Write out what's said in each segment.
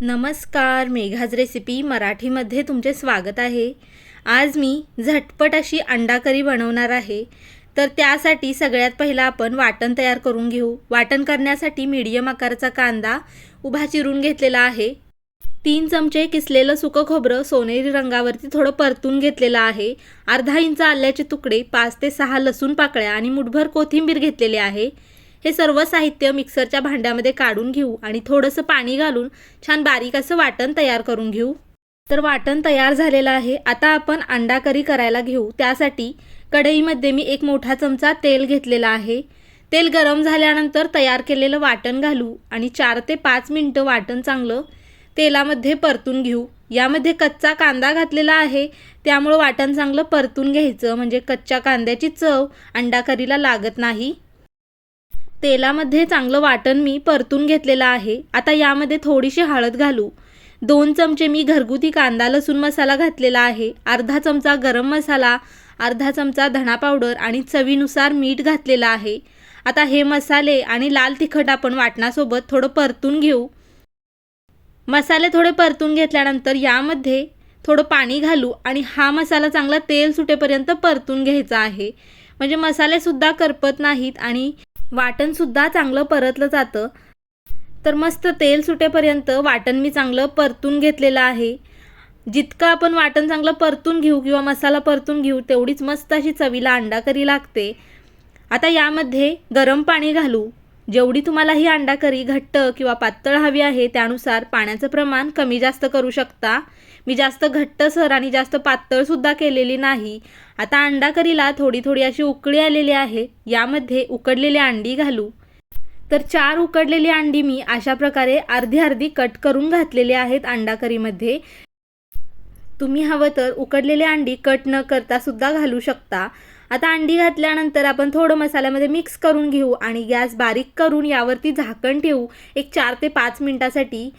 नमस्कार मेघाज रेसिपी मराठीमध्ये तुमचे स्वागत आहे. आज मी झटपट अशी अंडा करी बनवणार आहे. तर त्यासाठी सगळ्यात पहिला आपण वाटण तयार करून घेऊ. वाटण करण्यासाठी मीडियम आकाराचा कांदा उभा चिरून घेतलेला आहे. तीन चमचे किसलेलं सुकं खोबरं सोनेरी रंगावरती थोडं परतून घेतलेलं आहे. अर्धा इंच आल्याचे तुकडे पाच ते सहा लसूण पाकळ्या आणि मुठभर कोथिंबीर घेतलेले आहे. हे सर्व साहित्य मिक्सरच्या भांड्यामध्ये काढून घेऊ आणि थोडंसं पाणी घालून छान बारीक असं वाटण तयार करून घेऊ. तर वाटण तयार झालेलं आहे. आता आपण अंडा करी करायला घेऊ. त्यासाठी कढईमध्ये मी एक मोठा चमचा तेल घेतलेला आहे. तेल गरम झाल्यानंतर तयार केलेलं वाटण घालू आणि चार ते पाच मिनटं वाटण चांगलं तेलामध्ये परतून घेऊ. यामध्ये कच्चा कांदा घातलेला आहे. त्यामुळं वाटण चांगलं परतून घ्यायचं. म्हणजे कच्च्या कांद्याची चव अंडा करीला लागत नाही. तेलामध्ये चांगलं वाटण मी परतून घेतलेलं आहे. आता यामध्ये थोडीशी हळद घालू. दोन चमचे मी घरगुती कांदा लसूण मसाला घातलेला आहे. अर्धा चमचा गरम मसाला अर्धा चमचा धणा पावडर आणि चवीनुसार मीठ घातलेलं आहे. आता हे मसाले आणि लाल तिखट आपण वाटणासोबत थोडं परतून घेऊ. मसाले थोडे परतून घेतल्यानंतर यामध्ये थोडं पाणी घालू आणि हा मसाला चांगला तेल सुटेपर्यंत परतून घ्यायचा आहे. म्हणजे मसालेसुद्धा करपत नाहीत आणि वाटणसुद्धा चांगलं परतलं जातं. तर मस्त तेल सुटेपर्यंत वाटण मी चांगलं परतून घेतलेलं आहे. जितकं आपण वाटण चांगलं परतून घेऊ किंवा मसाला परतून घेऊ तेवढीच मस्त अशी चवीला अंडा करी लागते. आता यामध्ये गरम पाणी घालू. जेवढी तुम्हाला ही अंडा करी घट्ट किंवा पातळ हवी आहे त्यानुसार पाण्याचं प्रमाण कमी जास्त करू शकता. मी जास्त घट्टसर आणि जास्त पातळसुद्धा केलेली नाही. आता अंडा करीला थोडी थोडी अशी उकळी आलेली आहे. यामध्ये उकडलेली अंडी घालू. तर चार उकडलेली अंडी मी अशा प्रकारे अर्धी अर्धी कट करून घातलेली आहेत अंडा करीमध्ये तुम्ही हवं तर उकडलेले अंडी कट न करता सुद्धा घालू शकता. आता अंडी घातल्यानंतर आपण थोडं मसाल्यामध्ये मिक्स करून घेऊ आणि गॅस बारीक करून यावरती झाकण ठेवू. एक चार ते पाच मिनटासाठी.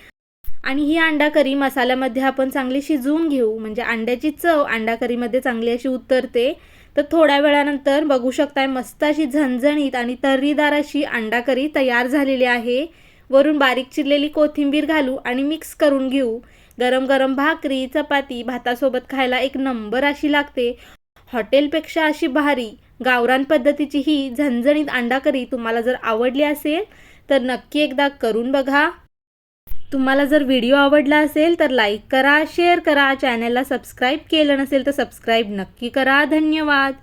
आणि ही अंडा करी मसाल्यामध्ये आपण चांगली शिजवून घेऊ. म्हणजे अंड्याची चव अंडा करीमध्ये चांगली अशी उतरते. तर थोड्या वेळानंतर बघू शकताय मस्त अशी झणझणीत आणि तर्रीदार अशी अंडा करी तयार झालेली आहे. वरून बारीक चिरलेली कोथिंबीर घालू आणि मिक्स करून घेऊ. गरम गरम भाकरी चपाती भातासोबत खायला एक नंबर अशी लागते. हॉटेलपेक्षा अशी भारी गावरान पद्धतीची ही झणझणीत अंडा करी तुम्हाला जर आवडली असेल तर नक्की एकदा करून बघा. तुम्हाला जर व्हिडिओ आवडला असेल तर लाईक करा शेअर करा चॅनलला सबस्क्राईब केलं नसेल तर सबस्क्राईब नक्की करा. धन्यवाद.